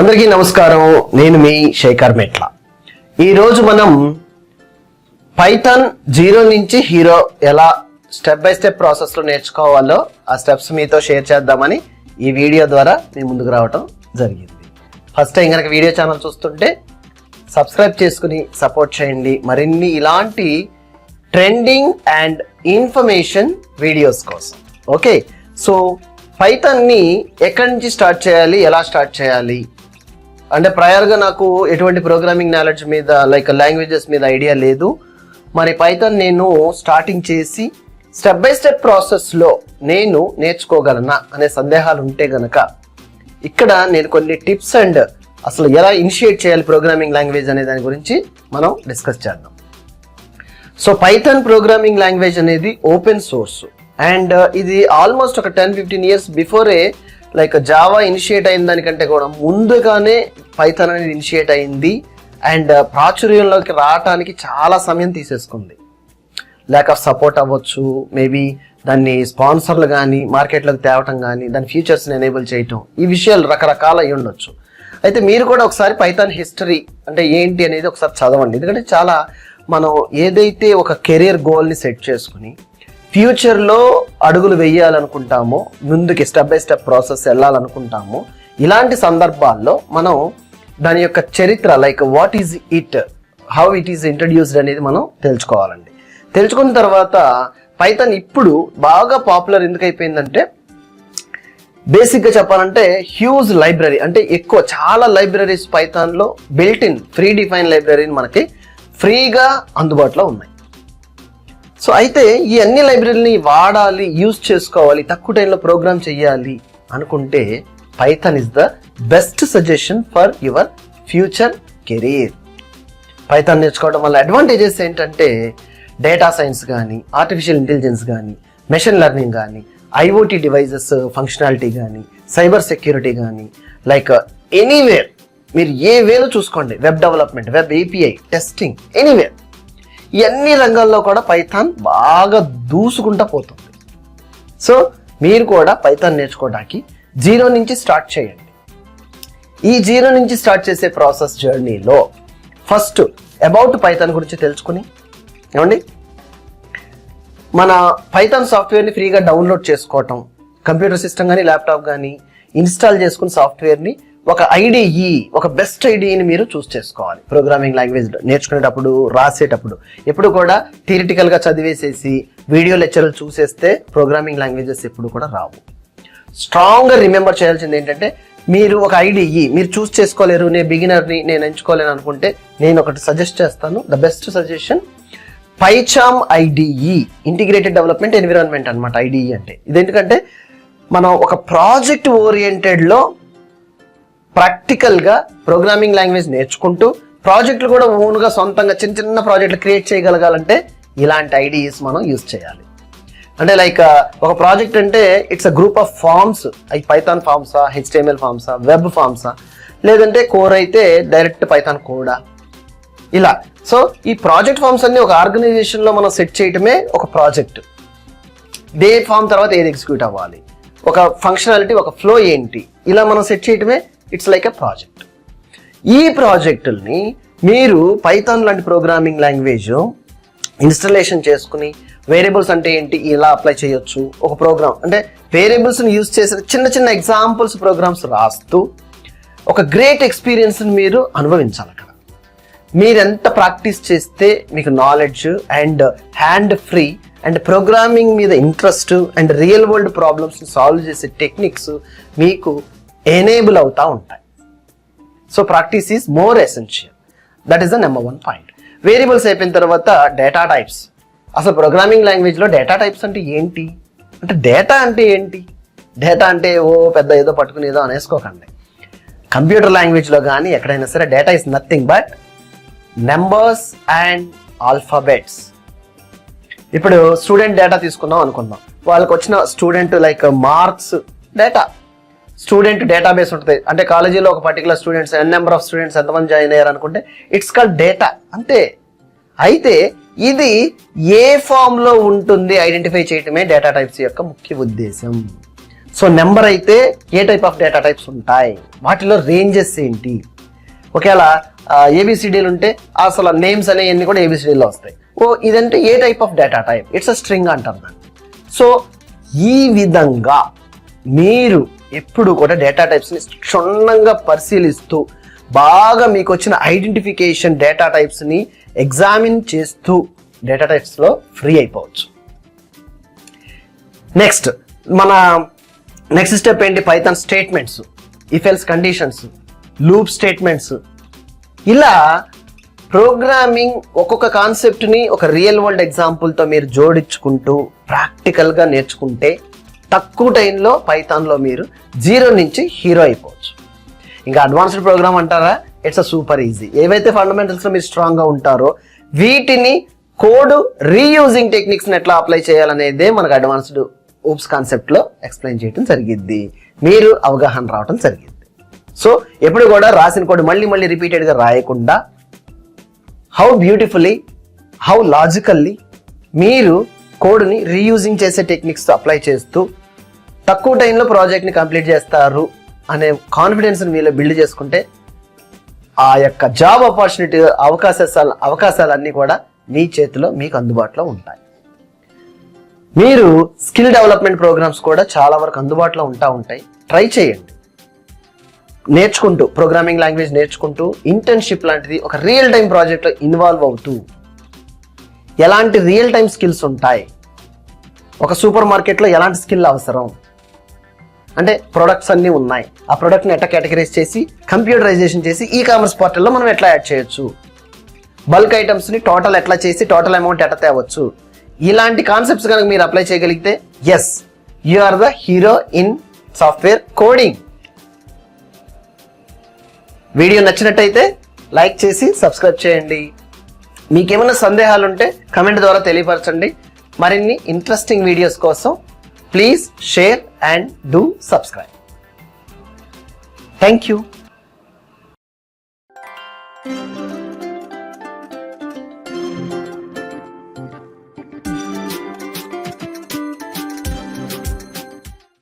అందరికీ నమస్కారం నేను మీ శేఖర్ మెట్ల. ఈరోజు మనం పైథాన్ జీరో నుంచి హీరో ఎలా స్టెప్ బై స్టెప్ ప్రాసెస్లో నేర్చుకోవాలో ఆ స్టెప్స్ మీతో షేర్ చేద్దామని ఈ వీడియో ద్వారా మీ ముందుకు రావటం జరిగింది. ఫస్ట్ టైం కనుక వీడియో ఛానల్ చూస్తుంటే సబ్స్క్రైబ్ చేసుకుని సపోర్ట్ చేయండి. మరిన్ని ఇలాంటి ట్రెండింగ్ అండ్ ఇన్ఫర్మేషన్ వీడియోస్ కోసం. ఓకే సో పైథాన్ని ఎక్కడి నుంచి స్టార్ట్ చేయాలి? ఎలా స్టార్ట్ చేయాలి? అంటే ప్రయర్గా నాకు ఎటువంటి ప్రోగ్రామింగ్ నాలెడ్జ్ మీద లైక్ లాంగ్వేజెస్ మీద ఐడియా లేదు. మరి పైథాన్ నేను స్టార్టింగ్ చేసి స్టెప్ బై స్టెప్ ప్రాసెస్లో నేను నేర్చుకోగలనా అనే సందేహాలు ఉంటే గనక ఇక్కడ నేను కొన్ని టిప్స్ అండ్ అసలు ఎలా ఇనిషియేట్ చేయాలి ప్రోగ్రామింగ్ లాంగ్వేజ్ అనే దాని గురించి మనం డిస్కస్ చేద్దాం. సో పైథాన్ ప్రోగ్రామింగ్ లాంగ్వేజ్ అనేది ఓపెన్ సోర్స్ అండ్ ఇది ఆల్మోస్ట్ ఒక ten fifteen years before like Java initiate అయిన దానికంటే కూడా ముందుగానే పైథాన్ అనేది ఇనిషియేట్ అయింది. అండ్ uh, ప్రాచుర్యంలోకి రావటానికి చాలా సమయం తీసేసుకుంది. ల్యాక్ ఆఫ్ సపోర్ట్ అవ్వచ్చు మేబీ దాన్ని స్పాన్సర్లు కానీ మార్కెట్లోకి తేవటం కానీ దాని ఫీచర్స్ని ఎనేబుల్ చేయటం ఈ విషయాలు రకరకాల అయి ఉండొచ్చు. అయితే మీరు కూడా ఒకసారి పైథాన్ హిస్టరీ అంటే ఏంటి అనేది ఒకసారి చదవండి. ఎందుకంటే చాలా మనం ఏదైతే ఒక కెరీర్ గోల్ని సెట్ చేసుకుని ఫ్యూచర్లో అడుగులు వేయాలనుకుంటామో ముందుకి స్టెప్ బై స్టెప్ ప్రాసెస్ వెళ్ళాలనుకుంటామో ఇలాంటి సందర్భాల్లో మనం దాని యొక్క చరిత్ర like what is it how it is introduced అనేది మనం తెలుసుకోవాలండి. తెలుసుకున్న తర్వాత పైథాన్ ఇప్పుడు బాగా పాపులర్ ఎందుకు అయిపోయిందంటే బేసిక్గా చెప్పాలంటే హ్యూజ్ లైబ్రరీ అంటే ఎక్కువ చాలా లైబ్రరీస్ పైథాన్లో బిల్ట్ ఇన్ ఫ్రీ డిఫైన్ లైబ్రరీని మనకి ఫ్రీగా అందుబాటులో ఉన్నాయి. సో అయితే ఈ అన్ని లైబ్రరీని వాడాలి యూజ్ చేసుకోవాలి తక్కువ టైంలో ప్రోగ్రామ్ చేయాలి అనుకుంటే Python is the best suggestion for your future career Python నేర్చుకోవడం వల్ల అడ్వాంటేజెస్ ఏంటంటే డేటా సైన్స్ కానీ ఆర్టిఫిషియల్ ఇంటెలిజెన్స్ కానీ మెషిన్ లెర్నింగ్ కానీ ఐఓటీ డివైజెస్ ఫంక్షనాలిటీ కానీ సైబర్ సెక్యూరిటీ కానీ లైక్ ఎనీవేర్ మీరు ఏ వేలో చూసుకోండి. Web development web API testing anywhere ఈ అన్ని రంగాల్లో కూడా పైథాన్ బాగా దూసుకుంటా పోతుంది. సో మీరు కూడా పైథాన్ నేర్చుకోవడానికి జీరో నుంచి స్టార్ట్ చేయండి. ఈ జీరో నుంచి స్టార్ట్ చేసే ప్రాసెస్ జర్నీలో ఫస్ట్ అబౌట్ పైథాన్ గురించి తెలుసుకుని ఏమండి? మన పైథాన్ సాఫ్ట్వేర్ని ఫ్రీగా డౌన్లోడ్ చేసుకోవటం కంప్యూటర్ సిస్టమ్ కానీ ల్యాప్టాప్ కానీ ఇన్స్టాల్ చేసుకుని సాఫ్ట్వేర్ని ఒక ఐడిఈ ఒక బెస్ట్ ఐడిని మీరు చూస్ చేసుకోవాలి. ప్రోగ్రామింగ్ లాంగ్వేజ్ నేర్చుకునేటప్పుడు రాసేటప్పుడు. ఎప్పుడు కూడా థియరిటికల్గా చదివేసేసి వీడియో లెక్చర్లు చూసేస్తే ప్రోగ్రామింగ్ లాంగ్వేజెస్ ఎప్పుడు కూడా రావు. స్ట్రాంగ్గా రిమెంబర్ చేయాల్సింది ఏంటంటే మీరు ఒక ఐడిఈ మీరు చూస్ చేసుకోలేరు నేను బిగినర్ని నేను ఎంచుకోలేను అనుకుంటే నేను ఒకటి సజెస్ట్ చేస్తాను. The best suggestion PyCharm IDE integrated development environment అనమాట ఐడిఈ అంటే. ఇది ఎందుకంటే మనం ఒక ప్రాజెక్ట్ ఓరియంటెడ్లో ప్రాక్టికల్గా ప్రోగ్రామింగ్ లాంగ్వేజ్ నేర్చుకుంటూ ప్రాజెక్టులు కూడా ఓన్గా సొంతంగా చిన్న చిన్న ప్రాజెక్టులు క్రియేట్ చేయగలగాలంటే ఇలాంటి ఐడియాస్ మనం యూజ్ చేయాలి. అంటే లైక్ uh, ఒక ప్రాజెక్ట్ అంటే it's a group of forms అవి పైథాన్ ఫార్మ్సా హెచ్టిఎంఎల్ ఫార్మ్సా వెబ్ ఫార్మ్సా లేదంటే కోర్ అయితే డైరెక్ట్ పైథాన్ కోడా ఇలా. సో ఈ ప్రాజెక్ట్ ఫార్మ్స్ అన్ని ఒక ఆర్గనైజేషన్లో మనం సెట్ చేయటమే ఒక ప్రాజెక్ట్ డే ఫామ్ తర్వాత ఏది ఎగ్జిక్యూట్ అవ్వాలి? ఒక ఫంక్షనాలిటీ ఒక ఫ్లో ఏంటి? ఇలా మనం సెట్ చేయటమే ఇట్స్ లైక్ ఎ ప్రాజెక్ట్ ఈ ప్రాజెక్టుల్ని మీరు పైథాన్ లాంటి ప్రోగ్రామింగ్ లాంగ్వేజ్ ఇన్స్టలేషన్ చేసుకుని వేరియబుల్స్ అంటే ఏంటి ఇలా అప్లై చేయొచ్చు ఒక ప్రోగ్రామ్ అంటే వేరియబుల్స్ని యూజ్ చేసిన చిన్న చిన్న ఎగ్జాంపుల్స్ ప్రోగ్రామ్స్ రాస్తూ ఒక గ్రేట్ ఎక్స్పీరియన్స్ని మీరు అనుభవించాలి అక్కడ. మీరెంత ప్రాక్టీస్ చేస్తే మీకు knowledge and hand free and programming మీద ఇంట్రెస్ట్ అండ్ రియల్ వరల్డ్ ప్రాబ్లమ్స్ని సాల్వ్ చేసే టెక్నిక్స్ మీకు ఎనేబుల్ అవుతూ ఉంటాయి. So practice is more essential that is the number one point variables అయిపోయిన తర్వాత డేటా టైప్స్ అసలు ప్రోగ్రామింగ్ లాంగ్వేజ్లో డేటా టైప్స్ అంటే ఏంటి? అంటే డేటా అంటే ఏంటి? డేటా అంటే ఓ పెద్ద ఏదో పట్టుకుని ఏదో అనేసుకోకండి. కంప్యూటర్ లాంగ్వేజ్లో కానీ ఎక్కడైనా సరే data is nothing but numbers and alphabets ఇప్పుడు స్టూడెంట్ డేటా తీసుకుందాం అనుకుందాం. వాళ్ళకి వచ్చిన student like marks data student database ఉంటుంది. అంటే కాలేజీలో ఒక particular students N number of students ఎంతమంది జాయిన్ అయ్యారు అనుకుంటే ఇట్స్ కాల్డ్ డేటా అంతే. అయితే ఇది ఏ ఫామ్లో ఉంటుంది ఐడెంటిఫై చేయటమే డేటా టైప్స్ యొక్క ముఖ్య ఉద్దేశం. సో నెంబర్ అయితే ఏ టైప్ ఆఫ్ డేటా టైప్స్ ఉంటాయి? వాటిలో రేంజెస్ ఏంటి? ఒకవేళ ఏబిసిడీలు ఉంటే అసలు నేమ్స్ అనేవన్నీ కూడా ఏబిసిడీలో వస్తాయి. ఓ ఇదంటే ఏ type of data type it's a string అంటారు దాన్ని. సో ఈ విధంగా మీరు ఎప్పుడు కూడా డేటా టైప్స్ని క్షుణ్ణంగా పరిశీలిస్తూ బాగా మీకు వచ్చిన ఐడెంటిఫికేషన్ డేటా టైప్స్ని ఎగ్జామిన్ చేస్తూ డేటా టైప్స్లో ఫ్రీ అయిపోవచ్చు. నెక్స్ట్ మన నెక్స్ట్ స్టెప్ ఏంటి? Python statements if else conditions loop statements ఇలా ప్రోగ్రామింగ్ ఒక్కొక్క కాన్సెప్ట్ని ఒక రియల్ వరల్డ్ ఎగ్జాంపుల్తో మీరు జోడించుకుంటూ ప్రాక్టికల్గా నేర్చుకుంటే తక్కువ టైంలో పైథాన్లో మీరు జీరో నుంచి హీరో అయిపోవచ్చు. ఇంకా అడ్వాన్స్డ్ ప్రోగ్రామ్ అంటారా? ఇట్స్ అ సూపర్ ఈజీ ఏవైతే ఫండమెంటల్స్లో మీరు స్ట్రాంగ్గా ఉంటారో వీటిని కోడ్ రీయూజింగ్ టెక్నిక్స్ని ఎట్లా అప్లై చేయాలనేదే మనకు అడ్వాన్స్డ్ ఊప్స్ కాన్సెప్ట్లో ఎక్స్ప్లెయిన్ చేయడం జరిగింది మీరు అవగాహన రావడం జరిగింది సో ఎప్పుడు కూడా రాసిన కోడ్ మళ్ళీ మళ్ళీ రిపీటెడ్గా రాయకుండా హౌ బ్యూటిఫుల్లీ హౌ లాజికల్లీ మీరు కోడ్ని రీయూజింగ్ చేసే టెక్నిక్స్ అప్లై చేస్తూ తక్కువ టైంలో ప్రాజెక్ట్ని కంప్లీట్ చేస్తారు అనే కాన్ఫిడెన్స్ని మీలో బిల్డ్ చేసుకుంటే ఆ యొక్క జాబ్ ఆపర్చునిటీ అవకాశాలు అవకాశాలన్నీ కూడా మీ చేతిలో మీకు అందుబాటులో ఉంటాయి. మీరు స్కిల్ డెవలప్మెంట్ ప్రోగ్రామ్స్ కూడా చాలా వరకు అందుబాటులో ఉంటా ఉంటాయి. ట్రై చేయండి. నేర్చుకుంటూ ప్రోగ్రామింగ్ లాంగ్వేజ్ నేర్చుకుంటూ ఇంటర్న్షిప్ లాంటిది ఒక రియల్ టైం ప్రాజెక్ట్లో ఇన్వాల్వ్ అవుతూ ఎలాంటి రియల్ టైం స్కిల్స్ ఉంటాయి? ఒక సూపర్ మార్కెట్లో ఎలాంటి స్కిల్ అవసరం? అంటే ప్రొడక్ట్స్ అన్నీ ఉన్నాయి. ఆ ప్రొడక్ట్ని ఎట్లా కేటగరైజ్ చేసి కంప్యూటరైజేషన్ చేసి ఈ కామర్స్ పోర్టల్లో మనం ఎట్లా యాడ్ చేయొచ్చు? బల్క్ ఐటమ్స్ని టోటల్ ఎట్లా చేసి టోటల్ అమౌంట్ ఎట్లా తేవచ్చు? ఇలాంటి కాన్సెప్ట్స్ కనుక మీరు అప్లై చేయగలిగితే yes you are the hero in software coding video నచ్చినట్టయితే లైక్ చేసి సబ్స్క్రైబ్ చేయండి. మీకేమైనా సందేహాలు ఉంటే కమెంట్ ద్వారా తెలియపరచండి. మరిన్ని ఇంట్రెస్టింగ్ వీడియోస్ కోసం please share and do subscribe thank you